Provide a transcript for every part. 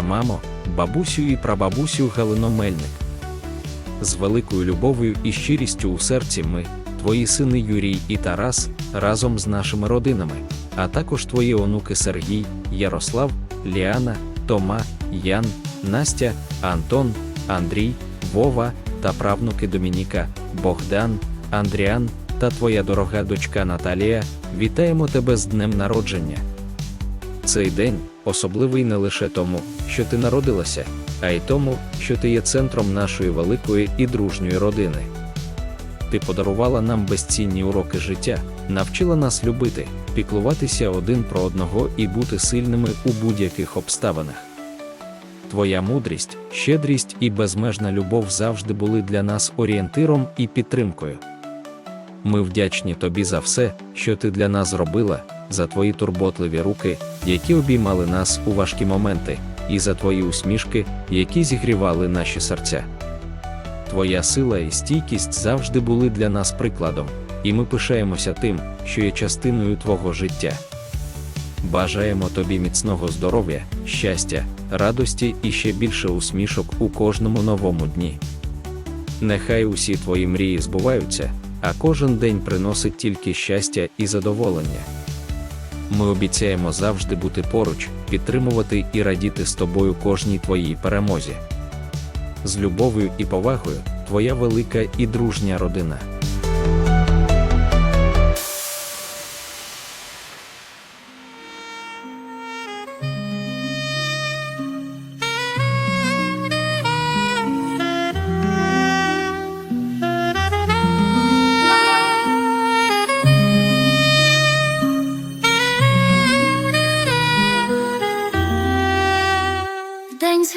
мамо, бабусю і прабабусю Галино Мельник. З великою любов'ю і щирістю у серці ми, твої сини Юрій і Тарас, разом з нашими родинами, а також твої онуки Сергій, Ярослав, Ліана, Тома, Ян, Настя, Антон, Андрій, Вова та правнуки Домініка, Богдан, Андріан та твоя дорога дочка Наталія. Вітаємо тебе з днем народження. Цей день особливий не лише тому, що ти народилася, а й тому, що ти є центром нашої великої і дружньої родини. Ти подарувала нам безцінні уроки життя, навчила нас любити, піклуватися один про одного і бути сильними у будь-яких обставинах. Твоя мудрість, щедрість і безмежна любов завжди були для нас орієнтиром і підтримкою. Ми вдячні тобі за все, що ти для нас зробила, за твої турботливі руки, які обіймали нас у важкі моменти, і за твої усмішки, які зігрівали наші серця. Твоя сила і стійкість завжди були для нас прикладом, і ми пишаємося тим, що є частиною твого життя. Бажаємо тобі міцного здоров'я, щастя, радості і ще більше усмішок у кожному новому дні. Нехай усі твої мрії збуваються, а кожен день приносить тільки щастя і задоволення. Ми обіцяємо завжди бути поруч, підтримувати і радіти з тобою кожній твоїй перемозі. З любов'ю і повагою, твоя велика і дружня родина.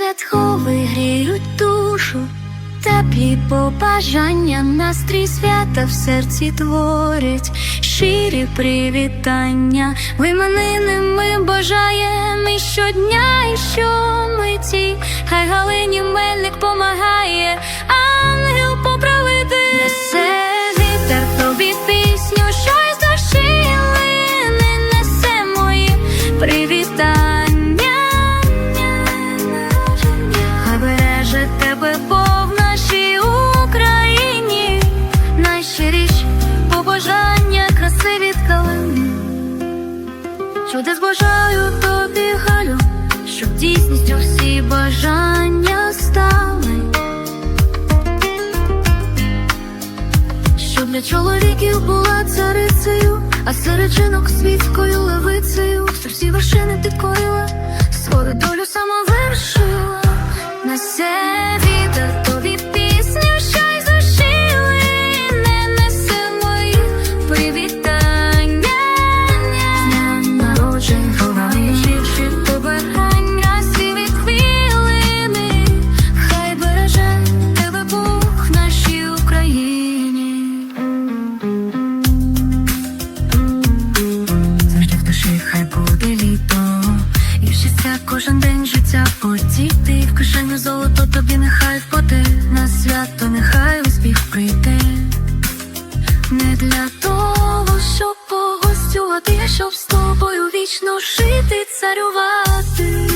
День святковий гріють душу, теплі побажання, настрій свята в серці творять, щирі привітання, іменини ми бажаємо і щодня, і щомиті, хай Галині мельник помагає, ангел поправити Чудес збажаю тобі, Галю, щоб дійсністю всі бажання стали. Щоб для чоловіків була царицею, а серед жінок світською левицею, Щоб всі вершини підкорила, свою долю самовершила. Кожен день життя потіти В кишеню золото тобі нехай впаде На свято нехай успіх прийде Не для того, щоб погостювати, Я щоб з тобою вічно жити, царювати.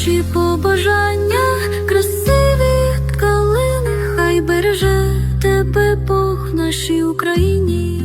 Наші побажання красиві тканини, хай береже тебе Бог нашій Україні.